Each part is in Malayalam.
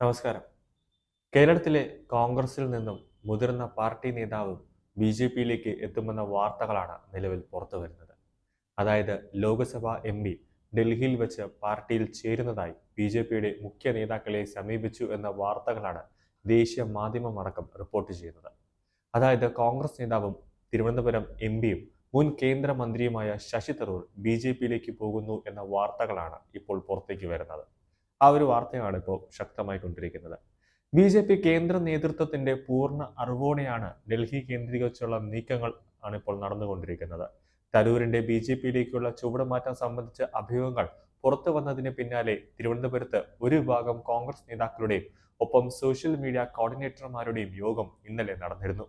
നമസ്കാരം. കേരളത്തിലെ കോൺഗ്രസിൽ നിന്നും മുതിർന്ന പാർട്ടി നേതാവും ബി ജെ പിയിലേക്ക് എത്തുമെന്ന വാർത്തകളാണ് നിലവിൽ പുറത്തു വരുന്നത്. അതായത് ലോക്സഭാ എം പി ഡൽഹിയിൽ വെച്ച് പാർട്ടിയിൽ ചേരുന്നതായി ബി ജെ പിയുടെ മുഖ്യ നേതാക്കളെ സമീപിച്ചു എന്ന വാർത്തകളാണ് ദേശീയ മാധ്യമമടക്കം റിപ്പോർട്ട് ചെയ്യുന്നത്. അതായത് കോൺഗ്രസ് നേതാവും തിരുവനന്തപുരം എം പിയും മുൻ കേന്ദ്രമന്ത്രിയുമായ ശശി തരൂർ ബി ജെ പിയിലേക്ക് പോകുന്നു എന്ന വാർത്തകളാണ് ഇപ്പോൾ പുറത്തേക്ക് വരുന്നത്. ആ ഒരു വാർത്തയാണ് ഇപ്പോൾ ശക്തമായി കൊണ്ടിരിക്കുന്നത് ബി ജെ പി കേന്ദ്ര നേതൃത്വത്തിന്റെ പൂർണ അറിവോടെയാണ് ഡൽഹി കേന്ദ്രീകരിച്ചുള്ള നീക്കങ്ങൾ ആണ് ഇപ്പോൾ നടന്നുകൊണ്ടിരിക്കുന്നത്. തരൂരിന്റെ ബി ജെ പിയിലേക്കുള്ള ചുവടുമാറ്റം സംബന്ധിച്ച അഭ്യൂഹങ്ങൾ പുറത്തു വന്നതിന് പിന്നാലെ തിരുവനന്തപുരത്ത് ഒരു വിഭാഗം കോൺഗ്രസ് നേതാക്കളുടെയും ഒപ്പം സോഷ്യൽ മീഡിയ കോർഡിനേറ്റർമാരുടെയും യോഗം ഇന്നലെ നടന്നിരുന്നു.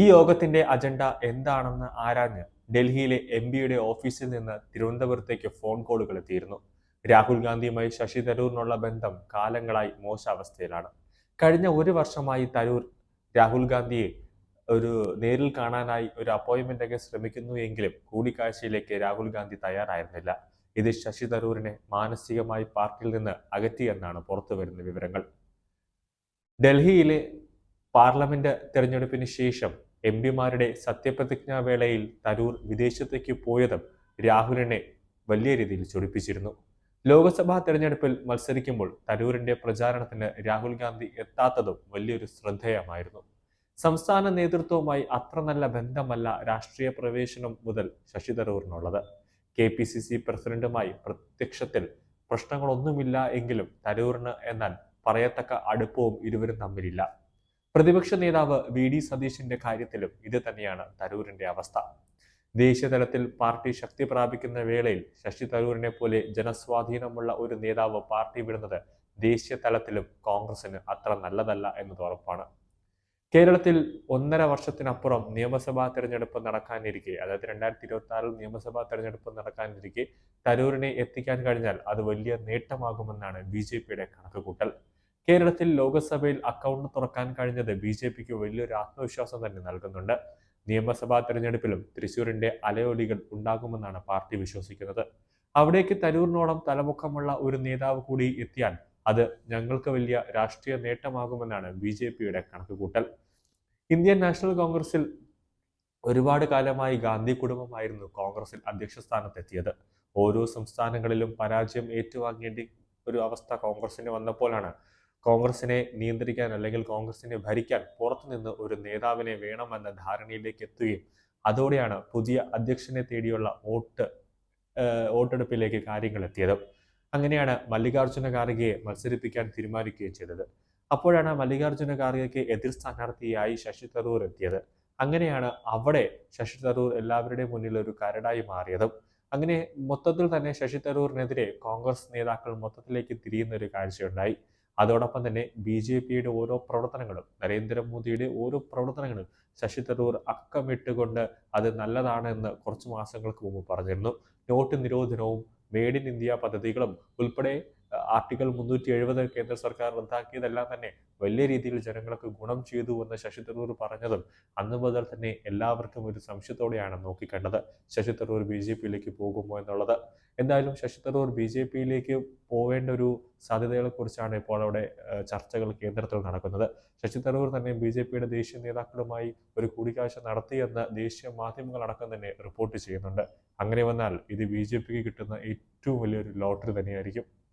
ഈ യോഗത്തിന്റെ അജണ്ട എന്താണെന്ന് ആരാഞ്ഞ് ഡൽഹിയിലെ എം ഓഫീസിൽ നിന്ന് തിരുവനന്തപുരത്തേക്ക് ഫോൺ കോളുകൾ എത്തിയിരുന്നു. രാഹുൽ ഗാന്ധിയുമായി ശശി തരൂരിനുള്ള ബന്ധം കാലങ്ങളായി മോശാവസ്ഥയിലാണ് കഴിഞ്ഞ ഒരു വർഷമായി തരൂർ രാഹുൽ ഗാന്ധിയെ ഒരു നേരിൽ കാണാനായി ഒരു അപ്പോയിന്റ്മെന്റ് ഒക്കെ ശ്രമിക്കുന്നു എങ്കിലും കൂടിക്കാഴ്ചയിലേക്ക് രാഹുൽ ഗാന്ധി തയ്യാറായിരുന്നില്ല. ഇത് ശശി തരൂരിനെ മാനസികമായി പാർട്ടിയിൽ നിന്ന് അകറ്റിയെന്നാണ് പുറത്തു വരുന്ന വിവരങ്ങൾ. ഡൽഹിയിലെ പാർലമെന്റ് തെരഞ്ഞെടുപ്പിന് ശേഷം എം പിമാരുടെ സത്യപ്രതിജ്ഞാ വേളയിൽ തരൂർ വിദേശത്തേക്ക് പോയതും രാഹുലിനെ വലിയ രീതിയിൽ ചൊടിപ്പിച്ചിരുന്നു. ലോക്സഭാ തെരഞ്ഞെടുപ്പിൽ മത്സരിക്കുമ്പോൾ തരൂരിന്റെ പ്രചാരണത്തിന് രാഹുൽ ഗാന്ധി എത്താത്തതും വലിയൊരു ശ്രദ്ധേയമായിരുന്നു. സംസ്ഥാന നേതൃത്വവുമായി അത്ര നല്ല ബന്ധമല്ല രാഷ്ട്രീയ പ്രവേശനം മുതൽ ശശി തരൂറിനുള്ളത് കെ പി സി സി പ്രസിഡന്റുമായി പ്രത്യക്ഷത്തിൽ പ്രശ്നങ്ങളൊന്നുമില്ല എങ്കിലും തരൂറിന് എന്നാൽ പറയത്തക്ക അടുപ്പവും ഇരുവരും തമ്മിലില്ല. പ്രതിപക്ഷ നേതാവ് വി ഡി സതീശിന്റെ കാര്യത്തിലും ഇത് തന്നെയാണ് തരൂരിന്റെ അവസ്ഥ. ദേശീയതലത്തിൽ പാർട്ടി ശക്തി പ്രാപിക്കുന്ന വേളയിൽ ശശി തരൂരിനെ പോലെ ജനസ്വാധീനമുള്ള ഒരു നേതാവ് പാർട്ടി വിടുന്നത് ദേശീയ തലത്തിലും കോൺഗ്രസിന് അത്ര നല്ലതല്ല എന്നത് ഉറപ്പാണ്. കേരളത്തിൽ ഒന്നര വർഷത്തിനപ്പുറം നിയമസഭാ തെരഞ്ഞെടുപ്പ് നടക്കാനിരിക്കെ അതായത് രണ്ടായിരത്തി ഇരുപത്തി ആറിൽ നിയമസഭാ തെരഞ്ഞെടുപ്പ് നടക്കാനിരിക്കെ തരൂരിനെ എത്തിക്കാൻ കഴിഞ്ഞാൽ അത് വലിയ നേട്ടമാകുമെന്നാണ് ബി ജെ പിയുടെ കണക്കുകൂട്ടൽ. കേരളത്തിൽ ലോക്സഭയിൽ അക്കൗണ്ട് തുറക്കാൻ കഴിഞ്ഞത് ബി ജെ പിക്ക് വലിയൊരു ആത്മവിശ്വാസം തന്നെ നൽകുന്നുണ്ട്. നിയമസഭാ തെരഞ്ഞെടുപ്പിലും തൃശൂരിന്റെ അലയൊലികൾ ഉണ്ടാകുമെന്നാണ് പാർട്ടി വിശ്വസിക്കുന്നത്. അവിടേക്ക് തരൂരിനോളം തലമുഖമുള്ള ഒരു നേതാവ് കൂടി എത്തിയാൽ അത് ഞങ്ങൾക്ക് വലിയ രാഷ്ട്രീയ നേട്ടമാകുമെന്നാണ് ബി ജെ പിയുടെ കണക്കുകൂട്ടൽ. ഇന്ത്യൻ നാഷണൽ കോൺഗ്രസിൽ ഒരുപാട് കാലമായി ഗാന്ധി കുടുംബമായിരുന്നു കോൺഗ്രസിൽ അധ്യക്ഷ സ്ഥാനത്തെത്തിയത് ഓരോ സംസ്ഥാനങ്ങളിലും പരാജയം ഏറ്റുവാങ്ങേണ്ടി ഒരു അവസ്ഥ കോൺഗ്രസിന് വന്നപ്പോഴാണ് കോൺഗ്രസിനെ നിയന്ത്രിക്കാൻ അല്ലെങ്കിൽ കോൺഗ്രസിനെ ഭരിക്കാൻ പുറത്തുനിന്ന് ഒരു നേതാവിനെ വേണമെന്ന ധാരണയിലേക്ക് എത്തുകയും അതോടെയാണ് പുതിയ അധ്യക്ഷനെ തേടിയുള്ള വോട്ട് വോട്ടെടുപ്പിലേക്ക് കാര്യങ്ങൾ എത്തിയത്. അങ്ങനെയാണ് മല്ലികാർജുന ഖാർഗെയെ മത്സരിപ്പിക്കാൻ തീരുമാനിക്കുകയും ചെയ്തത്. അപ്പോഴാണ് മല്ലികാർജുന ഖാർഗെക്ക് എതിർ സ്ഥാനാർത്ഥിയായി ശശി തരൂർ എത്തിയത്. അങ്ങനെയാണ് അവിടെ ശശി തരൂർ എല്ലാവരുടെയും മുന്നിൽ ഒരു കരടായി മാറിയതും. അങ്ങനെ മൊത്തത്തിൽ തന്നെ ശശി തരൂറിനെതിരെ കോൺഗ്രസ് നേതാക്കൾ മൊത്തത്തിലേക്ക് തിരിയുന്ന ഒരു കാഴ്ചയുണ്ടായി. അതോടൊപ്പം തന്നെ ബി ജെ പിയുടെ ഓരോ പ്രവർത്തനങ്ങളും നരേന്ദ്രമോദിയുടെ ഓരോ പ്രവർത്തനങ്ങളും ശശി തരൂർ അക്കമിട്ടുകൊണ്ട് അത് നല്ലതാണ് എന്ന് കുറച്ച് മാസങ്ങൾക്ക് മുമ്പ് പറഞ്ഞിരുന്നു. നോട്ട് നിരോധനവും മെയ്ഡ് ഇൻ ഇന്ത്യ പദ്ധതികളും ഉൾപ്പെടെ ആർട്ടിക്കിൾ മുന്നൂറ്റി എഴുപത് കേന്ദ്ര സർക്കാർ റദ്ദാക്കിയതെല്ലാം തന്നെ വലിയ രീതിയിൽ ജനങ്ങൾക്ക് ഗുണം ചെയ്തു എന്ന് ശശി തരൂർ പറഞ്ഞതും അന്ന് മുതൽ തന്നെ എല്ലാവർക്കും ഒരു സംശയത്തോടെയാണ് നോക്കിക്കണ്ടത്. ശശി തരൂർ ബി ജെ പിയിലേക്ക് പോകുമോ എന്നുള്ളത്. എന്തായാലും ശശി തരൂർ ബി ജെ പിയിലേക്ക് പോവേണ്ട ഒരു സാധ്യതകളെ കുറിച്ചാണ് ഇപ്പോൾ അവിടെ ചർച്ചകൾ കേന്ദ്രത്തിൽ നടക്കുന്നത്. ശശി തരൂർ തന്നെ ബി ജെ പിയുടെ ദേശീയ നേതാക്കളുമായി ഒരു കൂടിക്കാഴ്ച നടത്തിയെന്ന് ദേശീയ മാധ്യമങ്ങൾ അടക്കം തന്നെ റിപ്പോർട്ട് ചെയ്യുന്നുണ്ട്. അങ്ങനെ വന്നാൽ ഇത് ബി ജെ പിക്ക് കിട്ടുന്ന ഏറ്റവും വലിയൊരു ലോട്ടറി തന്നെയായിരിക്കും.